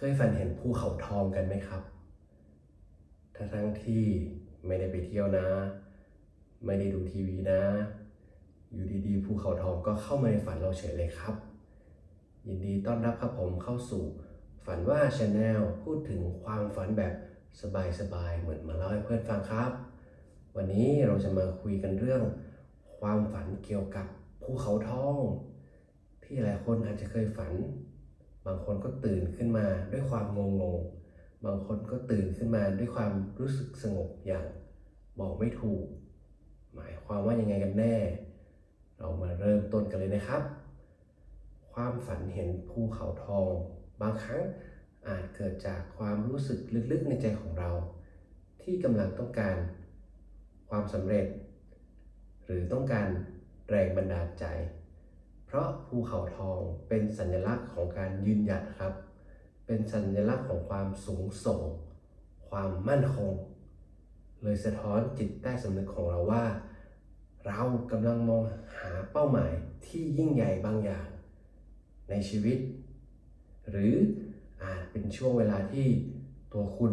เคยฝันเห็นภูเขาทองกันไหมครับ ทั้งทั้งที่ไม่ได้ไปเที่ยวนะ ไม่ได้ดูทีวีนะ อยู่ดีๆภูเขาทองก็เข้ามาในฝันเราเฉยเลยครับ ยินดีต้อนรับครับผมเข้าสู่ฝันว่าชาแนลพูดถึงความฝันแบบสบายๆเหมือนมาเล่าให้เพื่อนฟังครับ วันนี้เราจะมาคุยกันเรื่อง ความฝันเกี่ยวกับภูเขาทอง ที่หลายคนอาจจะเคยฝัน บางคนก็ตื่นขึ้นมาด้วยความงงงบางคนก็ตื่นขึ้นมาด้วยความรู้สึกสงบอย่างบอกไม่ถูก หมายความว่ายังไงกันแน่ เรามาเริ่มต้นกันเลยนะครับ ความฝันเห็นภูเขาทอง บางครั้งอาจเกิดจากความรู้สึกลึกๆในใจของเรา ที่กำลังต้องการความสำเร็จ หรือต้องการแรงบันดาลใจ เพราะภูเขาทองเป็นสัญลักษณ์ของการยืนหยัดครับ เป็นสัญลักษณ์ของความสูงส่ง ความมั่นคง เลยสะท้อนจิตใต้สำนึกของเราว่า เรากำลังมองหาเป้าหมายที่ยิ่งใหญ่บางอย่าง ในชีวิต หรืออาจเป็นช่วงเวลาที่ตัวคุณ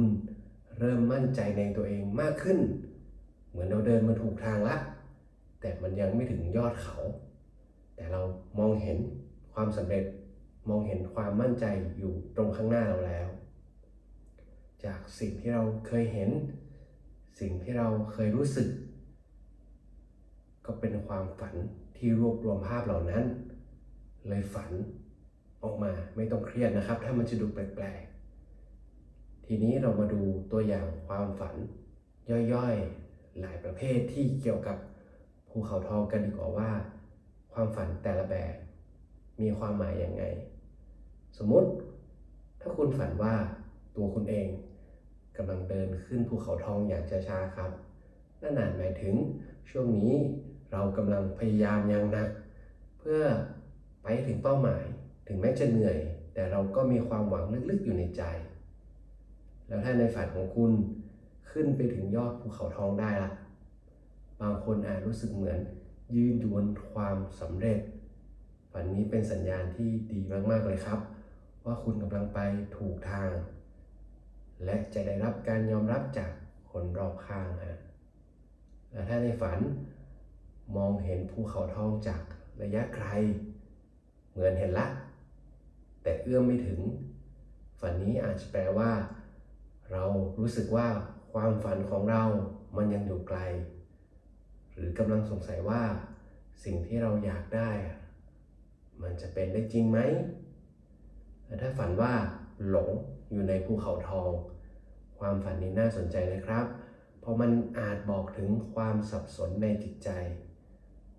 เริ่มมั่นใจในตัวเองมากขึ้น เหมือนเราเดินมาถูกทางละ แต่มันยังไม่ถึงยอดเขา แต่เรามองเห็นความสำเร็จมองเห็นความมั่นใจอยู่ตรงข้างหน้าเราแล้ว จากสิ่งที่เราเคยเห็น สิ่งที่เราเคยรู้สึก ก็เป็นความฝันที่รวบรวมภาพเหล่านั้น เลยฝันออกมาไม่ต้องเครียดนะครับ ถ้ามันจะดูแปลกๆ ทีนี้เรามาดูตัวอย่างความฝัน ย่อยๆ หลายประเภทที่เกี่ยวกับภูเขาทองกันดีกว่าว่า ความฝันแต่ละแบบ มีความหมายอย่างไง สมมติถ้าคุณฝันว่าตัวคุณเองกำลังเดินขึ้นภูเขาทองอย่างช้าๆครับนั่นอาจหมายถึงช่วงนี้เรากำลังพยายามอย่างหนัก เพื่อไปถึงเป้าหมายถึงแม้จะเหนื่อย แต่เราก็มีความหวังลึกๆอยู่ในใจ แล้วถ้าในฝันของคุณขึ้นไปถึงยอดภูเขาทองได้ละบางคนอาจรู้สึกเหมือน ยืนอยู่บนความสำเร็จ ฝันนี้เป็นสัญญาณที่ดีมากๆเลยครับ ว่าคุณกำลังไปถูกทาง และจะได้รับการยอมรับจากคนรอบข้างฮะและถ้าในฝันมองเห็นภูเขาทองจากระยะไกล เหมือนเห็นละ แต่เอื้อมไม่ถึง ฝันนี้อาจจะแปลว่า เรารู้สึกว่าความฝันของเรามันยังอยู่ไกล หรือกำลังสงสัยว่าสิ่งที่เราอยากได้ มันจะเป็นได้จริงไหมถ้าฝันว่าหลงอยู่ในภูเขาทอง ความฝันนี้น่าสนใจนะครับ เพราะมันอาจบอกถึงความสับสนในจิตใจ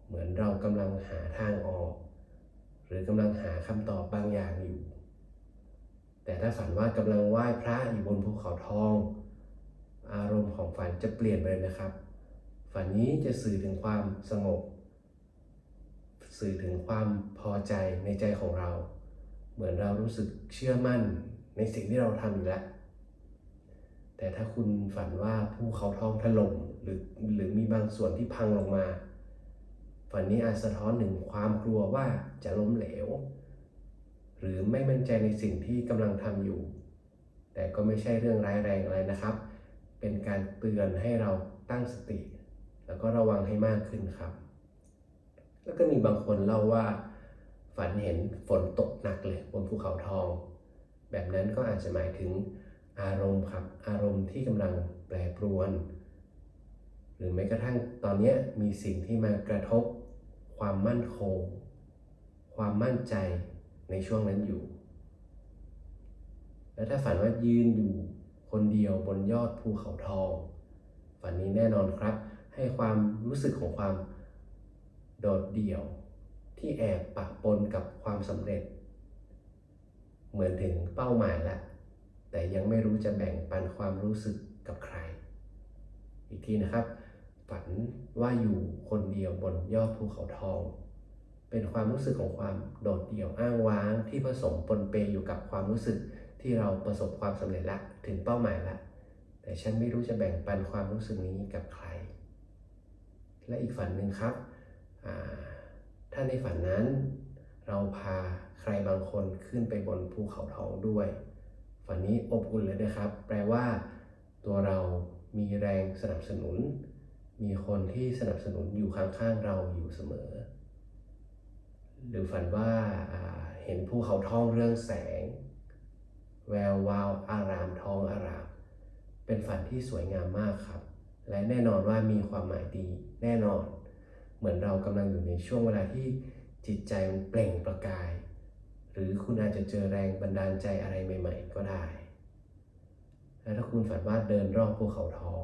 เหมือนเรากำลังหาทางออก หรือกำลังหาคำตอบบางอย่างอยู่ แต่ถ้าฝันว่ากำลังไหว้พระอยู่บนภูเขาทอง อารมณ์ของฝันจะเปลี่ยนไปเลยนะครับ ฝันนี้จะสื่อถึงความสงบ สื่อถึงความพอใจในใจของเรา เหมือนเรารู้สึกเชื่อมั่นในสิ่งที่เราทำอยู่แล้ว แต่ถ้าคุณฝันว่าภูเขาทองถล่มหรือหรือมีบางส่วนที่พังลงมา ฝันนี้อาจสะท้อนถึงความกลัวว่าจะล้มเหลว หรือไม่มั่นใจในสิ่งที่กำลังทำอยู่ แต่ก็ไม่ใช่เรื่องร้ายแรงอะไรนะครับ เป็นการเตือนให้เราตั้งสติ แล้วก็ระวังให้มากขึ้นครับ แล้วก็มีบางคนเล่าว่า ฝันเห็นฝนตกหนักเลยบนภูเขาทอง แบบนั้นก็อาจจะหมายถึงอารมณ์ครับ อารมณ์ที่กำลังแปรปรวน หรือแม้กระทั่งตอนนี้มีสิ่งที่มากระทบ ความมั่นคง ความมั่นใจในช่วงนั้นอยู่ แล้วถ้าฝันว่ายืนอยู่คนเดียวบนยอดภูเขาทอง ฝันนี้แน่นอนครับ ให้ความรู้สึกของความโดดเดี่ยวที่แอบปะปนกับความสำเร็จ เหมือนถึงเป้าหมายแล้วแต่ยังไม่รู้จะแบ่งปันความรู้สึกกับใคร อีกทีนะครับ ฝันว่าอยู่คนเดียวบนยอดภูเขาทอง เป็นความรู้สึกของความโดดเดี่ยวอ้างว้างที่ผสมปนเปอยู่กับความรู้สึกที่เราประสบความสำเร็จแล้วถึงเป้าหมายแล้วแต่ฉันไม่รู้จะแบ่งปันความรู้สึกนี้กับใคร และอีกฝันหนึ่งครับ ถ้าในฝันนั้น เราพาใครบางคนขึ้นไปบนภูเขาทองด้วย ฝันนี้อบอุ่นเลยนะครับ แปลว่า ตัวเรามีแรงสนับสนุน มีคนที่สนับสนุนอยู่ข้างๆเราอยู่เสมอ หรือฝันว่าอ่าเห็นภูเขาทองเรื่องแสง แวววาวอารามทองอาราม เป็นฝันที่สวยงามมากครับ และแน่นอนว่ามีความหมายดีแน่นอน เหมือนเรากำลังอยู่ในช่วงเวลาที่จิตใจมันเปล่งประกาย หรือคุณอาจจะเจอแรงบันดาลใจอะไรใหม่ ๆ ก็ได้ และถ้าคุณฝันว่าเดินรอบภูเขาทอง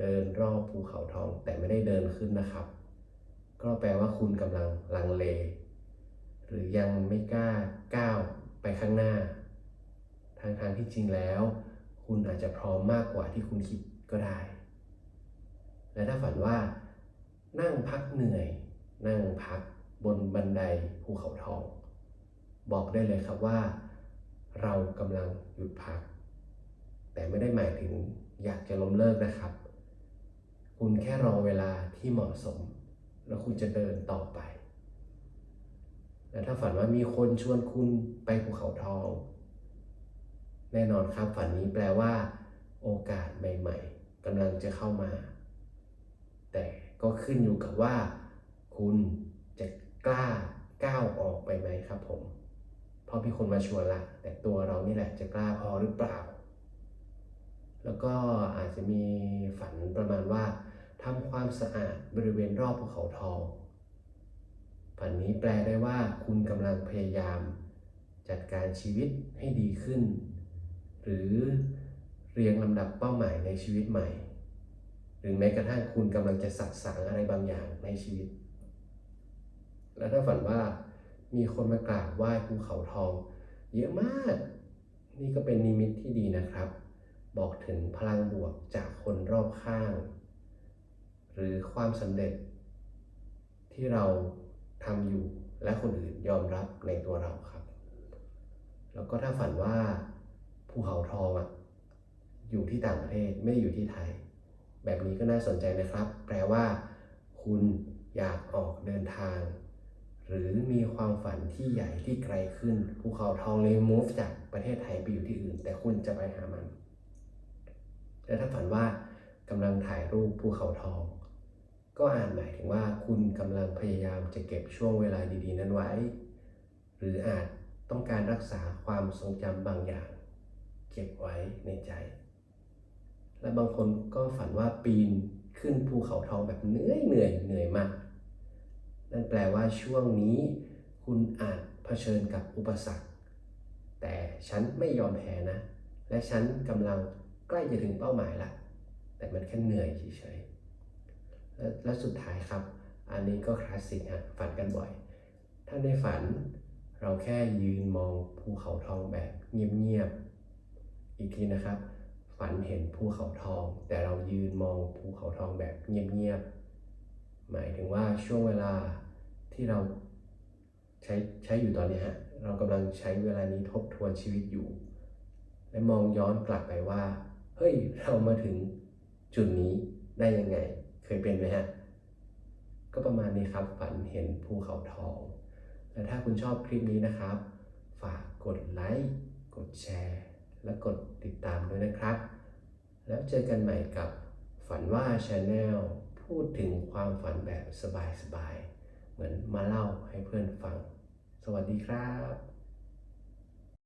เดินรอบภูเขาทอง แต่ไม่ได้เดินขึ้นนะครับ ก็แปลว่าคุณกำลังลังเล หรือยังไม่กล้าก้าวไปข้างหน้า ทางทางที่จริงแล้ว คุณอาจจะพร้อมมากกว่าที่คุณคิดก็ได้ และถ้าฝันว่านั่งพักเหนื่อย นั่งพักบนบันไดภูเขาทอง บอกได้เลยครับว่า เรากำลังหยุดพัก แต่ไม่ได้หมายถึงอยากจะล้มเลิกนะครับ คุณแค่รอเวลาที่เหมาะสม แล้วคุณจะเดินต่อไปและถ้าฝันว่ามีคนชวนคุณไปภูเขาทอง แน่นอนครับฝันนี้แปลว่า โอกาสใหม่ ๆกำลังจะเข้ามา แต่ก็ขึ้นอยู่กับว่า คุณจะกล้าก้าวออกไปไหมครับผม เพราะมีคนมาชวนละแต่ตัวเรานี่แหละจะกล้าพอหรือเปล่า แล้วก็อาจจะมีฝันประมาณว่าทำความสะอาดบริเวณรอบภูเขาทองฝันนี้แปลได้ว่าคุณกำลังพยายาม จัดการชีวิตให้ดีขึ้น หรือเรียงลำดับเป้าหมายในชีวิตใหม่ รือแม้กระทั่งคุณกำลังจะสักสางอะไรบางอย่างในชีวิต และถ้าฝันว่ามีคนมากราบไหว้ภูเขาทอง เยอะมาก นี่ก็เป็นนิมิตที่ดีนะครับ บอกถึงพลังบวกจากคนรอบข้าง หรือความสำเร็จ ที่เราทำอยู่และคนอื่นยอมรับในตัวเราครับ แล้วก็ถ้าฝันว่าภูเขาทองอะอยู่ที่ต่างประเทศไม่ได้อยู่ที่ไทย แบบนี้ก็น่าสนใจนะครับ แปลว่า คุณอยากออกเดินทาง หรือมีความฝันที่ใหญ่ที่ไกลขึ้นภูเขาทองเลย move จากประเทศไทยไปอยู่ที่อื่น แต่คุณจะไปหามัน แต่ถ้าฝันว่ากำลังถ่ายรูปภูเขาทอง ก็อาจหมายถึงว่าคุณกำลังพยายามจะเก็บช่วงเวลาดีๆ นั้นไว้ หรืออาจต้องการรักษาความทรงจำบางอย่าง เก็บไว้ในใจ และบางคนก็ฝันว่าปีนขึ้นภูเขาทองแบบเหนื่อยเหนื่อยเหนื่อยมาก นั่นแปลว่าช่วงนี้คุณอาจเผชิญกับอุปสรรค แต่ฉันไม่ยอมแพ้นะ และฉันกำลังใกล้จะถึงเป้าหมายละ แต่มันแค่เหนื่อยเฉยๆ และและสุดท้ายครับ อันนี้ก็คลาสสิกฮะฝันกันบ่อย ถ้าในฝันเราแค่ยืนมองภูเขาทองแบบเงียบๆ อีกทีนะครับ ฝันเห็นภูเขาทอง แต่เรายืนมองภูเขาทองแบบเงียบๆหมายถึงว่าช่วงเวลาที่เราใช้ใช้อยู่ตอนนี้ฮะเรากำลังใช้เวลานี้ทบทวนชีวิตอยู่ และมองย้อนกลับไปว่า เฮ้ย เรามาถึงจุดนี้ได้ยังไง เคยเป็นไหมฮะ ก็ประมาณนี้ครับฝันเห็นภูเขาทอง และถ้าคุณชอบคลิปนี้นะครับ ฝากกดไลค์ กดแชร์ และกดติดตามด้วยนะครับ แล้วเจอกันใหม่กับฝันว่าชาแนลพูดถึงความฝันแบบสบายๆ เหมือนมาเล่าให้เพื่อนฟัง สวัสดีครับ